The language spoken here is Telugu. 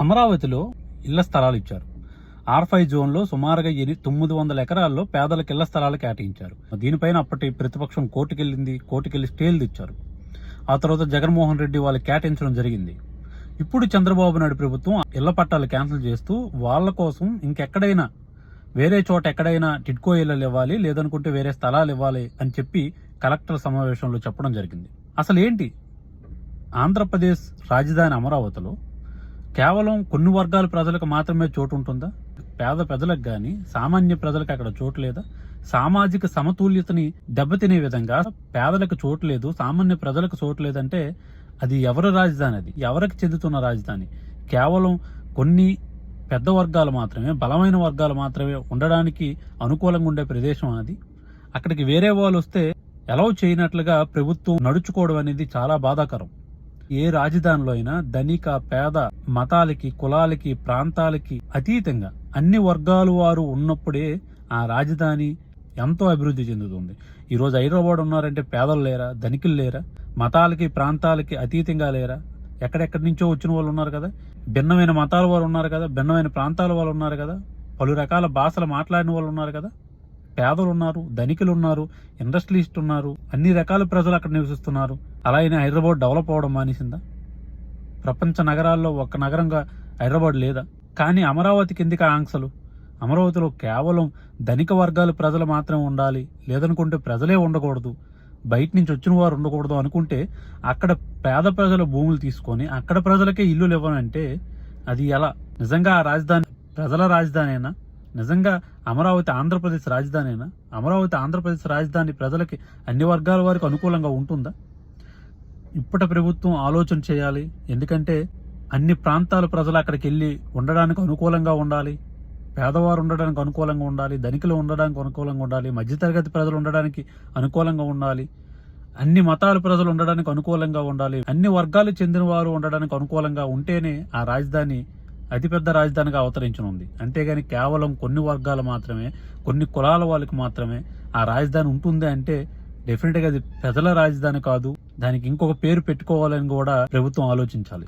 అమరావతిలో ఇళ్ళ స్థలాలు ఇచ్చారు. ఆర్ ఫైవ్ జోన్లో సుమారుగా ఎని- తొమ్మిది వందల ఎకరాల్లో పేదలకు ఇళ్ళ స్థలాలు కేటాయించారు. దీనిపైన అప్పటి ప్రతిపక్షం కోర్టుకెళ్ళింది కోర్టుకెళ్ళి స్టేలు తెచ్చారు. ఆ తర్వాత జగన్మోహన్ రెడ్డి వాళ్ళు కేటాయించడం జరిగింది. ఇప్పుడు చంద్రబాబు నాయుడు ప్రభుత్వం ఇళ్ళ పట్టాలు క్యాన్సిల్ చేస్తూ వాళ్ళ కోసం ఇంకెక్కడైనా వేరే చోట ఎక్కడైనా టిడ్కో ఇళ్ళు ఇవ్వాలి లేదనుకుంటే వేరే స్థలాలు ఇవ్వాలి అని చెప్పి కలెక్టర్ సమావేశంలో చెప్పడం జరిగింది. అసలు ఏంటి ఆంధ్రప్రదేశ్ రాజధాని అమరావతిలో కేవలం కొన్ని వర్గాల ప్రజలకు మాత్రమే చోటు ఉంటుందా? పేద ప్రజలకు గాని సామాన్య ప్రజలకు అక్కడ చోటు లేదా? సామాజిక సమతుల్యతని దెబ్బతినే విధంగా పేదలకు చోటు లేదు సామాన్య ప్రజలకు చోటు లేదంటే అది ఎవరి రాజధాని అది? ఎవరికి చెందుతున్న రాజధాని? కేవలం కొన్ని పెద్ద వర్గాలు మాత్రమే బలమైన వర్గాలు మాత్రమే ఉండడానికి అనుకూలంగా ఉండే ప్రదేశం అది. అక్కడికి వేరే వాళ్ళు వస్తే ఎలవ్ చేయనట్లుగా ప్రభుత్వం నడుచుకోవడం అనేది చాలా బాధాకరం. ఏ రాజధానిలో అయినా ధనిక పేద మతాలకి కులాలకి ప్రాంతాలకి అతీతంగా అన్ని వర్గాలు వారు ఉన్నప్పుడే ఆ రాజధాని ఎంతో అభివృద్ధి చెందుతుంది. ఈరోజు హైదరాబాద్ ఉన్నారంటే పేదలు లేరా ధనికులు లేరా మతాలకి ప్రాంతాలకి అతీతంగా లేరా? ఎక్కడెక్కడి నుంచో వచ్చిన వాళ్ళు ఉన్నారు కదా? భిన్నమైన మతాల వారు ఉన్నారు కదా? భిన్నమైన ప్రాంతాల వాళ్ళు ఉన్నారు కదా? పలు రకాల భాషలు మాట్లాడిన వాళ్ళు ఉన్నారు కదా? పేదలు ఉన్నారు ధనికులు ఉన్నారు ఇండస్ట్రియలిస్ట్ ఉన్నారు అన్ని రకాల ప్రజలు అక్కడ నివసిస్తున్నారు. అలా అయినా హైదరాబాద్ డెవలప్ అవడం మానేసిందా? ప్రపంచ నగరాల్లో ఒక్క నగరంగా హైదరాబాద్ లేదా? కానీ అమరావతికి ఎందుకు ఆంక్షలు. అమరావతిలో కేవలం ధనిక వర్గాల ప్రజలు మాత్రమే ఉండాలి లేదనుకుంటే ప్రజలే ఉండకూడదు. బయట నుంచి వచ్చిన వారు ఉండకూడదు అనుకుంటే అక్కడ పేద ప్రజల భూములు తీసుకొని అక్కడ ప్రజలకే ఇల్లులు ఇవ్వనంటే అది ఎలా? నిజంగా ఆ రాజధాని ప్రజల రాజధానేనా? నిజంగా అమరావతి ఆంధ్రప్రదేశ్ రాజధానినా అమరావతి ఆంధ్రప్రదేశ్ రాజధాని ప్రజలకి అన్ని వర్గాల వారికి అనుకూలంగా ఉంటుందా? ఇప్పటి ప్రభుత్వం ఆలోచన చేయాలి. ఎందుకంటే అన్ని ప్రాంతాల ప్రజలు అక్కడికి వెళ్ళి ఉండడానికి అనుకూలంగా ఉండాలి. పేదవారు ఉండడానికి అనుకూలంగా ఉండాలి. ధనికులు ఉండడానికి అనుకూలంగా ఉండాలి. మధ్యతరగతి ప్రజలు ఉండడానికి అనుకూలంగా ఉండాలి. అన్ని మతాల ప్రజలు ఉండడానికి అనుకూలంగా ఉండాలి. అన్ని వర్గాలు చెందిన వారు ఉండడానికి అనుకూలంగా ఉంటేనే ఆ రాజధాని అతిపెద్ద రాజధానిగా అవతరించనుంది. అంతేగాని కేవలం కొన్ని వర్గాలు మాత్రమే కొన్ని కులాల వాళ్ళకి మాత్రమే ఆ రాజధాని ఉంటుంది అంటే డెఫినెట్గా అది ప్రజల రాజధాని కాదు. దానికి ఇంకొక పేరు పెట్టుకోవాలని కూడా ప్రభుత్వం ఆలోచించాలి.